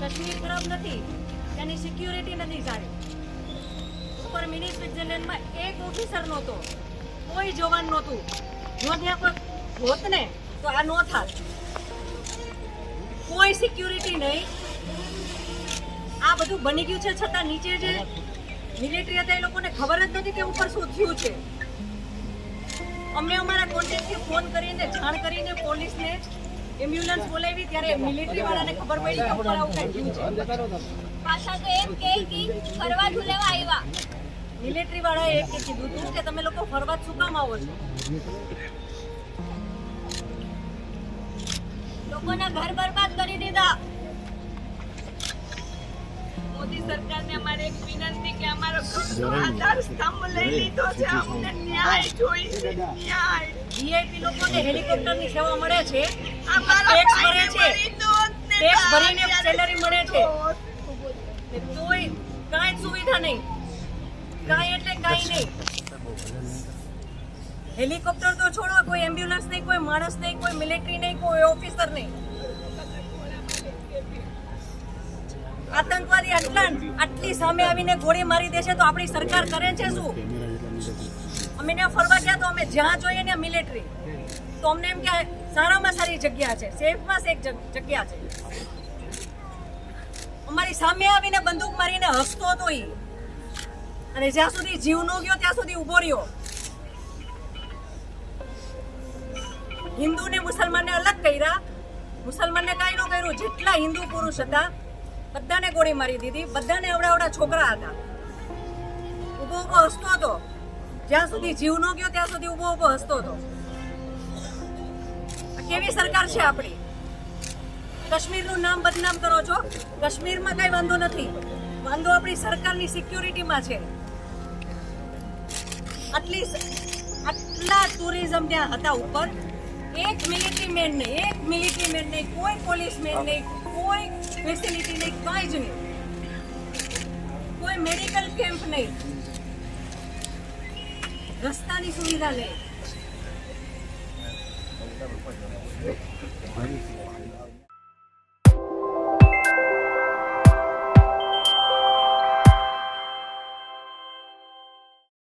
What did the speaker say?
કાશ્મીર ખરાબ નથી તેની સિક્યુરિટી નથી સારી ઉપર મિની સ્વિટરલેન્ડમાં એક ઓફિસર નહોતો. કોઈ જવાન નહોતું. જો ત્યાં કોઈ હોત ને તો આ ન થાત કોઈ સિક્યુરિટી નહીં. આ બધું બની ગયું છે છતાં નીચે જે મિલિટરી હતા એ લોકોને ખબર જ નથી કે ઉપર શું થયું છે. અમને અમારા કોન્ટેક્ટથી ફોન કરીને જાણ કરીને પોલીસને એમ્બ્યુલન્સ બોલાવી ત્યારે મિલિટરી વાળાને ખબર પડી કે ઉપર આવું કંઈ થયું છે. પાછા તો એમ કે કે ફરવા ઝૂલેવા આવ્યા મિલિટરી વાળાએ એક કીધું હતું કે તમે લોકો ફરવા જ શું કામ આવો છો? લોકોના ઘર બરબાદ કરી દીધા. મોદી સરકારને અમારે એક વિનંતી કે અમારો આધાર સ્તંભ લઈ લીધો છે. અમને ન્યાય જોઈશે ન્યાય. વીઆઈપી લોકોને હેલિકોપ્ટરની સેવા મળે છે? ટેક્સ ભરે ટેક્સ ભરીને સેલરી મળે છે? તોય કાંઈ સુવિધા નહીં. કાંઈ એટલે કાંઈ નહીં. હેલિકોપ્ટર તો છોડો કોઈ એમ્બ્યુલન્સ નહીં કોઈ માણસ નહીં કોઈ મિલિટરી નહીં કોઈ ઓફિસર નહીં. આતંકવાદી આટલા આટલી સામે આવીને ગોળી મારી દેશે તો આપણી સરકાર કરે છે શું? અમે ત્યાં ફરવા ગયા તો અમે જ્યાં જોઈએ ને મિલિટરી તો અમને એમ કે સારામાં સારી જગ્યા છે, સેફમાં સેફ જગ્યા છે. અમારી સામે આવીને બંદૂક મારીને હસતો હતો ઈ. અને જ્યાં સુધી જીવ નો ગયો ત્યાં સુધી ઊભો રહ્યો. હિન્દુ ને મુસલમાનને અલગ કર્યા. મુસલમાનને કાંઈ ન કર્યું, જેટલા હિન્દુ પુરુષ હતા બધાને ગોળી મારી દીધી. બધાને અવડાવડા છોકરા હતા. ઊભો ઊભો હસતો હતો. જ્યાં સુધી જીવ ન ગયો, ત્યાં સુધી ઊભો ઊભો હસતો હતો. કેવી સરકાર છે આપણી? કાશ્મીરનું નામ બદનામ કરો છો? કાશ્મીરમાં કઈ વાંધો નથી. વાંધો આપણી સરકારની સિક્યુરિટીમાં છે. આટલી આટલા ટુરિઝમ ત્યાં હતા ઉપર. એક મિલિટરી મેન નહીં એક મિલિટરી મેન નહીં કોઈ પોલીસ મેન નહીં કોઈ ફેસિલિટી નહીં કાંઈ જ નહીં. કોઈ મેડિકલ કેમ્પ નહીં. રસ્તાની સુવિધા નહીં.